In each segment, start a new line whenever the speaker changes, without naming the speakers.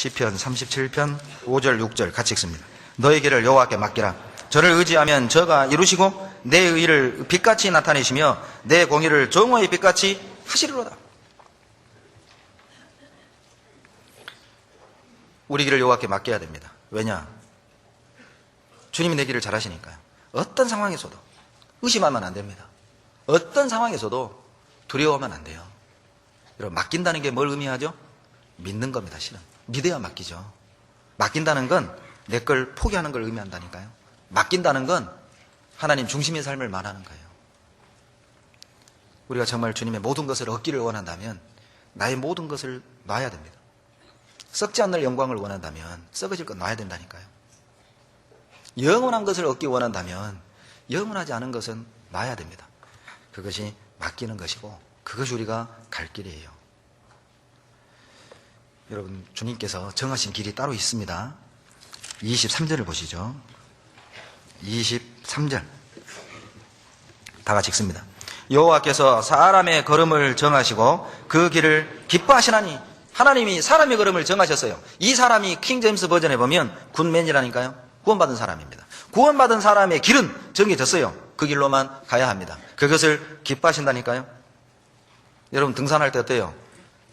시편 37편 5절 6절 같이 읽습니다. 너의 길을 여호와께 맡기라. 저를 의지하면 저가 이루시고 내 의를 빛같이 나타내시며 내 공의를 정오의 빛같이 하시리로다. 우리 길을 여호와께 맡겨야 됩니다. 왜냐? 주님이 내 길을 잘 하시니까요. 어떤 상황에서도 의심하면 안 됩니다. 어떤 상황에서도 두려워하면 안 돼요. 여러분, 맡긴다는 게 뭘 의미하죠? 믿는 겁니다, 실은. 믿어야 맡기죠. 맡긴다는 건 내 걸 포기하는 걸 의미한다니까요. 맡긴다는 건 하나님 중심의 삶을 말하는 거예요. 우리가 정말 주님의 모든 것을 얻기를 원한다면 나의 모든 것을 놔야 됩니다. 썩지 않는 영광을 원한다면 썩어질 것 놔야 된다니까요. 영원한 것을 얻기 원한다면 영원하지 않은 것은 놔야 됩니다. 그것이 맡기는 것이고 그것이 우리가 갈 길이에요. 여러분 주님께서 정하신 길이 따로 있습니다. 23절을 보시죠. 23절 다 같이 읽습니다. 여호와께서 사람의 걸음을 정하시고 그 길을 기뻐하시나니 하나님이 사람의 걸음을 정하셨어요. 이 사람이 킹제임스 버전에 보면 굿맨이라니까요. 구원받은 사람입니다. 구원받은 사람의 길은 정해졌어요. 그 길로만 가야 합니다. 그것을 기뻐하신다니까요. 여러분 등산할 때 어때요?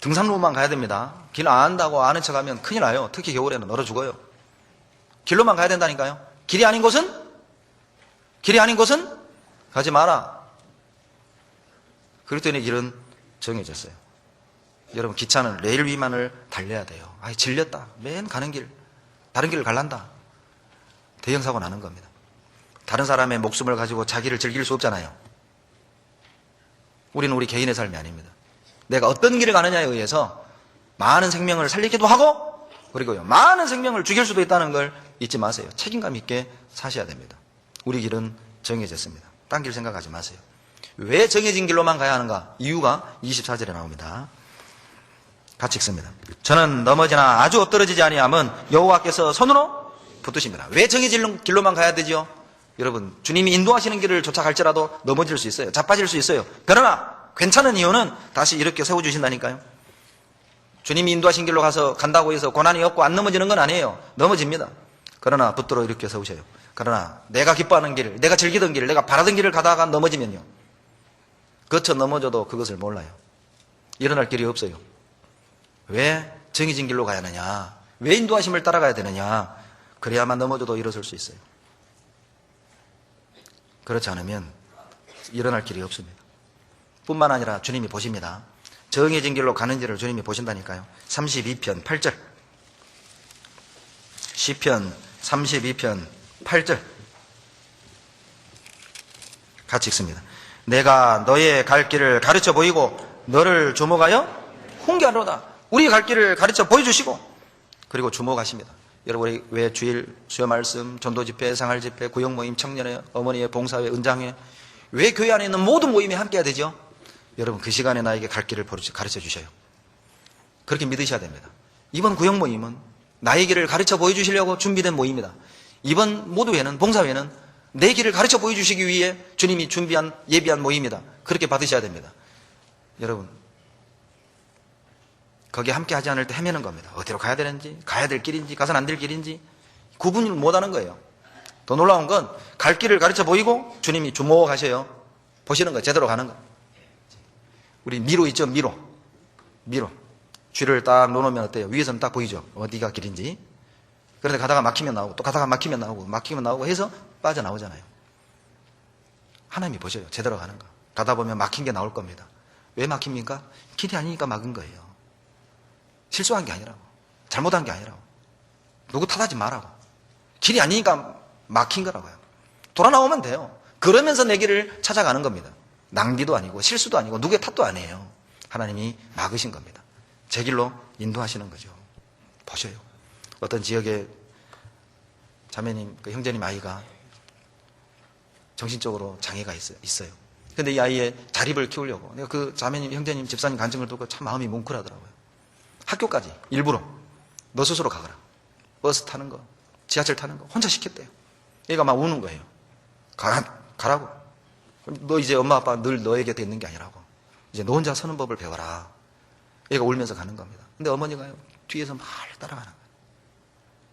등산로만 가야 됩니다. 길 안 안다고 아는 척 하면 큰일 나요. 특히 겨울에는 얼어 죽어요. 길로만 가야 된다니까요. 길이 아닌 곳은 길이 아닌 곳은 가지 마라. 그랬더니 길은 정해졌어요. 여러분 기차는 레일 위만을 달려야 돼요. 아이 질렸다. 맨 가는 길 다른 길을 갈란다. 대형 사고 나는 겁니다. 다른 사람의 목숨을 가지고 자기를 즐길 수 없잖아요. 우리는 우리 개인의 삶이 아닙니다. 내가 어떤 길을 가느냐에 의해서 많은 생명을 살리기도 하고 그리고요 많은 생명을 죽일 수도 있다는 걸 잊지 마세요. 책임감 있게 사셔야 됩니다. 우리 길은 정해졌습니다. 딴 길 생각하지 마세요. 왜 정해진 길로만 가야 하는가? 이유가 24절에 나옵니다. 같이 읽습니다. 저는 넘어지나 아주 엎드러지지 아니함은 여호와께서 손으로 붙드십니다. 왜 정해진 길로만 가야 되죠? 여러분 주님이 인도하시는 길을 쫓아갈지라도 넘어질 수 있어요. 자빠질 수 있어요. 그러나 괜찮은 이유는 다시 이렇게 세워주신다니까요. 주님이 인도하신 길로 가서 간다고 해서 고난이 없고 안 넘어지는 건 아니에요. 넘어집니다. 그러나 붙들어 이렇게 세우셔요. 그러나 내가 기뻐하는 길, 내가 즐기던 길, 내가 바라던 길을 가다가 넘어지면요. 거쳐 넘어져도 그것을 몰라요. 일어날 길이 없어요. 왜 정해진 길로 가야 하느냐? 왜 인도하심을 따라가야 되느냐? 그래야만 넘어져도 일어설 수 있어요. 그렇지 않으면 일어날 길이 없습니다. 뿐만 아니라 주님이 보십니다. 정해진 길로 가는지를 주님이 보신다니까요. 32편 8절. 시편 32편 8절. 같이 읽습니다. 내가 너의 갈 길을 가르쳐 보이고 너를 주목하여 훈계하로다. 우리 갈 길을 가르쳐 보여주시고 그리고 주목하십니다. 여러분 우리 왜 주일 수요 말씀, 전도 집회, 생활 집회, 구역 모임, 청년회, 어머니의 봉사회, 은장회 왜 교회 안에 있는 모든 모임에 함께해야 되죠? 여러분 그 시간에 나에게 갈 길을 가르쳐 주셔요. 그렇게 믿으셔야 됩니다. 이번 구역 모임은 나의 길을 가르쳐 보여주시려고 준비된 모임이다. 이번 모두회는 봉사회는 내 길을 가르쳐 보여주시기 위해 주님이 준비한 예비한 모임이다. 그렇게 받으셔야 됩니다. 여러분 거기에 함께 하지 않을 때 헤매는 겁니다. 어디로 가야 되는지, 가야 될 길인지, 가서는 안될 길인지 구분을 못 하는 거예요. 더 놀라운 건 갈 길을 가르쳐 보이고 주님이 주목하셔요. 보시는 거 제대로 가는 거. 우리 미로 있죠, 미로. 미로. 쥐를 딱 놓으면 어때요? 위에서는 딱 보이죠? 어디가 길인지. 그런데 가다가 막히면 나오고, 또 가다가 막히면 나오고, 막히면 나오고 해서 빠져나오잖아요. 하나님이 보셔요. 제대로 가는 거. 가다 보면 막힌 게 나올 겁니다. 왜 막힙니까? 길이 아니니까 막은 거예요. 실수한 게 아니라고. 잘못한 게 아니라고. 누구 탓하지 말라고. 길이 아니니까 막힌 거라고요. 돌아 나오면 돼요. 그러면서 내 길을 찾아가는 겁니다. 낭비도 아니고 실수도 아니고 누구의 탓도 아니에요. 하나님이 막으신 겁니다. 제 길로 인도하시는 거죠. 보셔요. 어떤 지역에 자매님, 그 형제님 아이가 정신적으로 장애가 있어요. 근데 이 아이의 자립을 키우려고 내가 그 자매님, 형제님, 집사님 간증을 듣고 참 마음이 뭉클하더라고요. 학교까지 일부러 너 스스로 가거라. 버스 타는 거, 지하철 타는 거 혼자 시켰대요. 얘가 막 우는 거예요. 가라, 가라고. 너 이제 엄마 아빠 늘 너의 곁에 있는 게 아니라고. 이제 너 혼자 서는 법을 배워라. 얘가 울면서 가는 겁니다. 근데 어머니가요. 뒤에서 멀리 따라가는 거예요.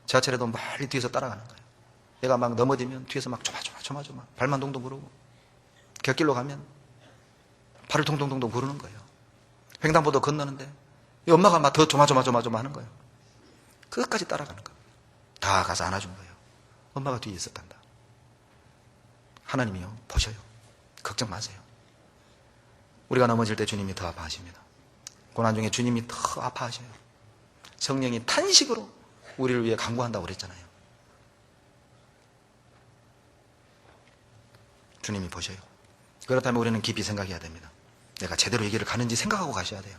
지하철에도 멀리 뒤에서 따라가는 거예요. 얘가 막 넘어지면 뒤에서 막 조마조마 조마조마 발만 동동 구르고 곁길로 가면 발을 동동동동 구르는 거예요. 횡단보도 건너는데 이 엄마가 막 더 조마조마 조마조마 하는 거예요. 끝까지 따라가는 거예요. 다 가서 안아준 거예요. 엄마가 뒤에 있었단다. 하나님이요 보셔요. 걱정 마세요. 우리가 넘어질 때 주님이 더 아파하십니다. 고난 중에 주님이 더 아파하셔요. 성령이 탄식으로 우리를 위해 강구한다고 그랬잖아요. 주님이 보셔요. 그렇다면 우리는 깊이 생각해야 됩니다. 내가 제대로 이 길을 가는지 생각하고 가셔야 돼요.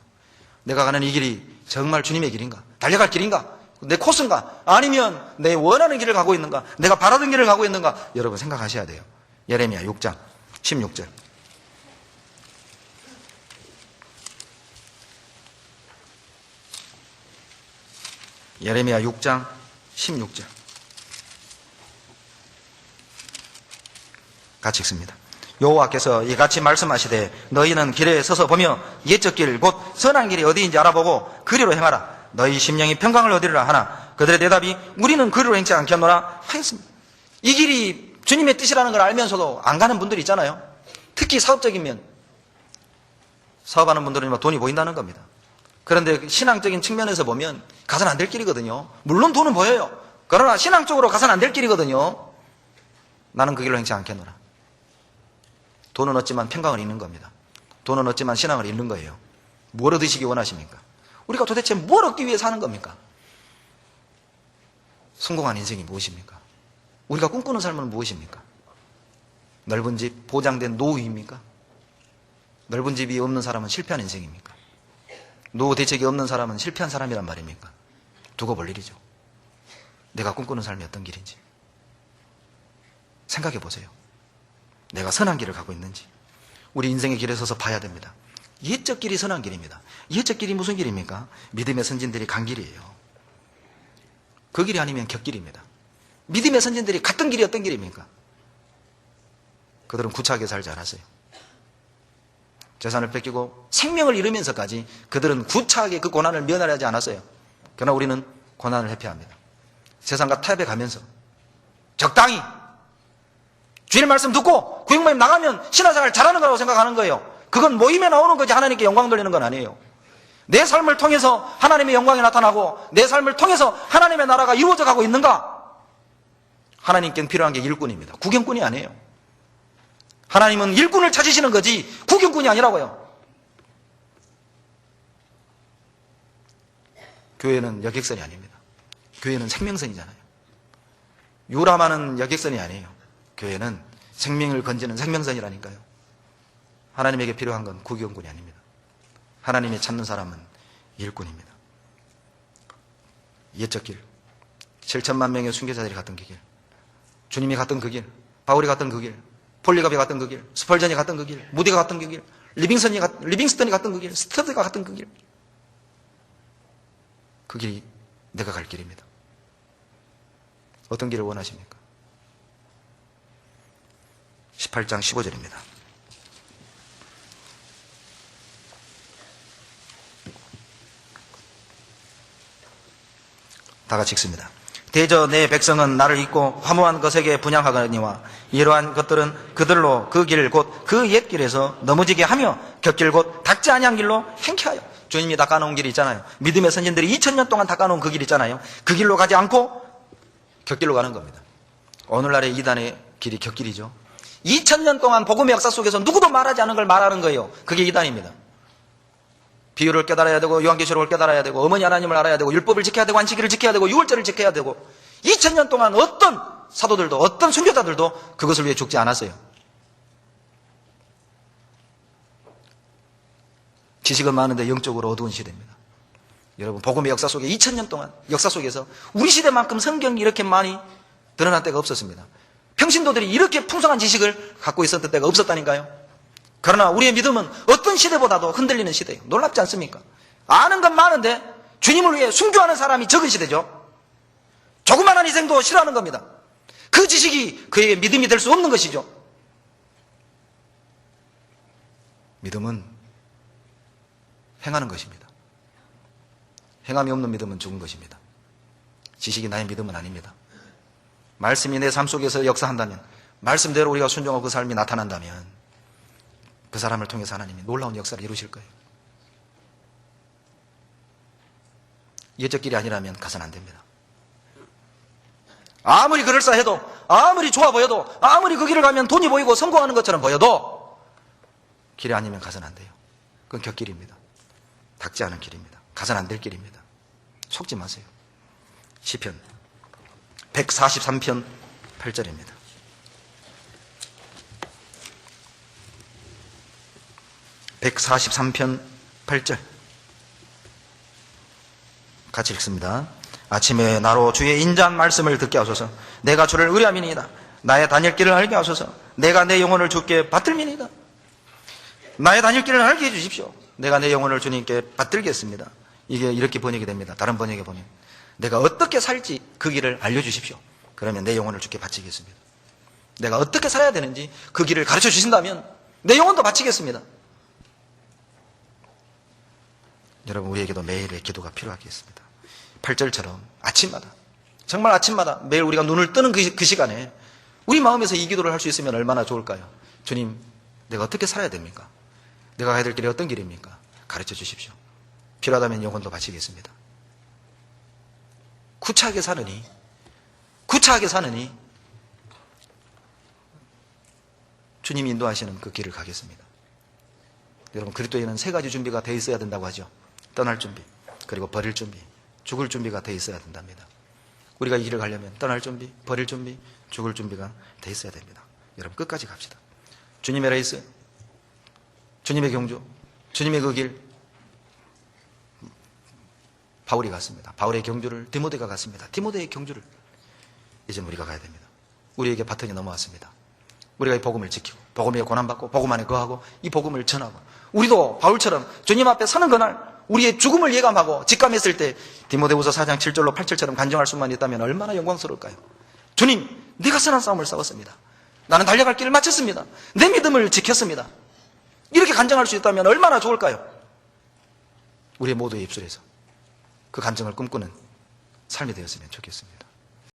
내가 가는 이 길이 정말 주님의 길인가? 달려갈 길인가? 내 코스인가? 아니면 내 원하는 길을 가고 있는가? 내가 바라던 길을 가고 있는가? 여러분 생각하셔야 돼요. 예레미야 6장 16절. 예레미야 6장 16절. 같이 읽습니다. 여호와께서 이같이 말씀하시되 너희는 길에 서서 보며 옛적 길 곧 선한 길이 어디인지 알아보고 그리로 행하라. 너희 심령이 평강을 얻으리라 하나 그들의 대답이 우리는 그리로 행치 않겠노라 하였습니다. 이 길이 주님의 뜻이라는 걸 알면서도 안 가는 분들이 있잖아요. 특히 사업적이면 사업하는 분들은 막 돈이 보인다는 겁니다. 그런데 신앙적인 측면에서 보면 가서는 안될 길이거든요. 물론 돈은 보여요. 그러나 신앙적으로 가서는 안될 길이거든요. 나는 그 길로 행치 않겠노라. 돈은 얻지만 평강을 잃는 겁니다. 돈은 얻지만 신앙을 잃는 거예요. 뭘 얻으시기 원하십니까? 우리가 도대체 뭘 얻기 위해 사는 겁니까? 성공한 인생이 무엇입니까? 우리가 꿈꾸는 삶은 무엇입니까? 넓은 집, 보장된 노후입니까? 넓은 집이 없는 사람은 실패한 인생입니까? 노후 대책이 없는 사람은 실패한 사람이란 말입니까? 두고 볼 일이죠. 내가 꿈꾸는 삶이 어떤 길인지. 생각해 보세요. 내가 선한 길을 가고 있는지. 우리 인생의 길에 서서 봐야 됩니다. 옛적 길이 선한 길입니다. 옛적 길이 무슨 길입니까? 믿음의 선진들이 간 길이에요. 그 길이 아니면 격길입니다. 믿음의 선진들이 갔던 길이 어떤 길입니까? 그들은 구차하게 살지 않았어요. 재산을 뺏기고 생명을 잃으면서까지 그들은 구차하게 그 고난을 면하지 않았어요. 그러나 우리는 고난을 회피합니다. 세상과 타협해 가면서 적당히 주님의 말씀 듣고 구역모임 나가면 신화생활 잘하는 거라고 생각하는 거예요. 그건 모임에 나오는 거지 하나님께 영광 돌리는 건 아니에요. 내 삶을 통해서 하나님의 영광이 나타나고 내 삶을 통해서 하나님의 나라가 이루어져 가고 있는가? 하나님께는 필요한 게 일꾼입니다. 구경꾼이 아니에요. 하나님은 일꾼을 찾으시는 거지 구경꾼이 아니라고요. 교회는 여객선이 아닙니다. 교회는 생명선이잖아요. 유람하는 여객선이 아니에요. 교회는 생명을 건지는 생명선이라니까요. 하나님에게 필요한 건 구경꾼이 아닙니다. 하나님이 찾는 사람은 일꾼입니다. 옛적 길, 7천만 명의 순교자들이 갔던 그 길, 주님이 갔던 그 길, 바울이 갔던 그 길, 폴리갑이 갔던 그 길, 스펄전이 갔던 그 길, 무디가 갔던 그 길, 리빙선이 갔, 리빙스턴이 갔던 그 길, 스터드가 갔던 그 길. 그 길이 내가 갈 길입니다. 어떤 길을 원하십니까? 18장 15절입니다. 다 같이 읽습니다. 대저 내 백성은 나를 잊고 화무한 것에게 분양하거니와 이러한 것들은 그들로 그 길 곧 그 옛 길에서 넘어지게 하며 곁길 곧 닿지 아니한 길로 행케하여 주님이 닦아놓은 길이 있잖아요. 믿음의 선진들이 2000년 동안 닦아놓은 그 길 있잖아요. 그 길로 가지 않고 곁길로 가는 겁니다. 오늘날의 이단의 길이 곁길이죠. 2000년 동안 복음의 역사 속에서 누구도 말하지 않은 걸 말하는 거예요. 그게 이단입니다. 비유를 깨달아야 되고 요한계시록을 깨달아야 되고 어머니 하나님을 알아야 되고 율법을 지켜야 되고 안식일을 지켜야 되고 유월절을 지켜야 되고 2000년 동안 어떤 사도들도 어떤 순교자들도 그것을 위해 죽지 않았어요. 지식은 많은데 영적으로 어두운 시대입니다. 여러분 복음의 역사 속에 2000년 동안 역사 속에서 우리 시대만큼 성경이 이렇게 많이 드러난 때가 없었습니다. 평신도들이 이렇게 풍성한 지식을 갖고 있었던 때가 없었다니까요. 그러나 우리의 믿음은 어떤 시대보다도 흔들리는 시대예요. 놀랍지 않습니까? 아는 건 많은데 주님을 위해 순교하는 사람이 적은 시대죠. 조그마한 희생도 싫어하는 겁니다. 그 지식이 그에게 믿음이 될 수 없는 것이죠. 믿음은 행하는 것입니다. 행함이 없는 믿음은 죽은 것입니다. 지식이 나의 믿음은 아닙니다. 말씀이 내 삶 속에서 역사한다면, 말씀대로 우리가 순종하고 그 삶이 나타난다면, 그 사람을 통해서 하나님이 놀라운 역사를 이루실 거예요. 예적 길이 아니라면 가서는 안 됩니다. 아무리 그럴싸해도, 아무리 좋아 보여도, 아무리 그 길을 가면 돈이 보이고 성공하는 것처럼 보여도, 길이 아니면 가서는 안 돼요. 그건 곁길입니다. 닿지 않은 길입니다. 가서는 안 될 길입니다. 속지 마세요. 시편 143편 8절입니다. (143편 8절) 같이 읽습니다. 아침에 나로 주의 인자한 말씀을 듣게 하소서. 내가 주를 의뢰함이니이다. 나의 다닐 길을 알게 하소서. 내가 내 영혼을 주께 받들미니이다. 나의 다닐 길을 알게 해주십시오. 내가 내 영혼을 주님께 받들겠습니다. 이게 이렇게 번역이 됩니다. 다른 번역에 보면 내가 어떻게 살지 그 길을 알려주십시오. 그러면 내 영혼을 주께 바치겠습니다. 내가 어떻게 살아야 되는지 그 길을 가르쳐 주신다면 내 영혼도 바치겠습니다. 여러분 우리에게도 매일의 기도가 필요하겠습니다. 8절처럼 아침마다 정말 아침마다 매일 우리가 눈을 뜨는 그, 그 시간에 우리 마음에서 이 기도를 할 수 있으면 얼마나 좋을까요? 주님, 내가 어떻게 살아야 됩니까? 내가 가야 될 길이 어떤 길입니까? 가르쳐 주십시오. 필요하다면 영혼도 바치겠습니다. 구차하게 사느니, 구차하게 사느니, 주님이 인도하시는 그 길을 가겠습니다. 여러분, 그리스도에는 세 가지 준비가 돼 있어야 된다고 하죠. 떠날 준비, 그리고 버릴 준비, 죽을 준비가 돼 있어야 된답니다. 우리가 이 길을 가려면 떠날 준비, 버릴 준비, 죽을 준비가 돼 있어야 됩니다. 여러분, 끝까지 갑시다. 주님의 레이스, 주님의 경주, 주님의 그 길, 바울이 갔습니다. 바울의 경주를 디모데가 갔습니다. 디모데의 경주를 이제 우리가 가야 됩니다. 우리에게 바통이 넘어왔습니다. 우리가 이 복음을 지키고 복음에 고난받고 복음 안에 거하고 이 복음을 전하고 우리도 바울처럼 주님 앞에 서는 그날 우리의 죽음을 예감하고 직감했을 때 디모데후서 4장 7절로 8절처럼 간증할 수만 있다면 얼마나 영광스러울까요? 주님, 네가 선한 싸움을 싸웠습니다. 나는 달려갈 길을 마쳤습니다. 내 믿음을 지켰습니다. 이렇게 간증할 수 있다면 얼마나 좋을까요? 우리 모두의 입술에서 그 간증을 꿈꾸는 삶이 되었으면 좋겠습니다.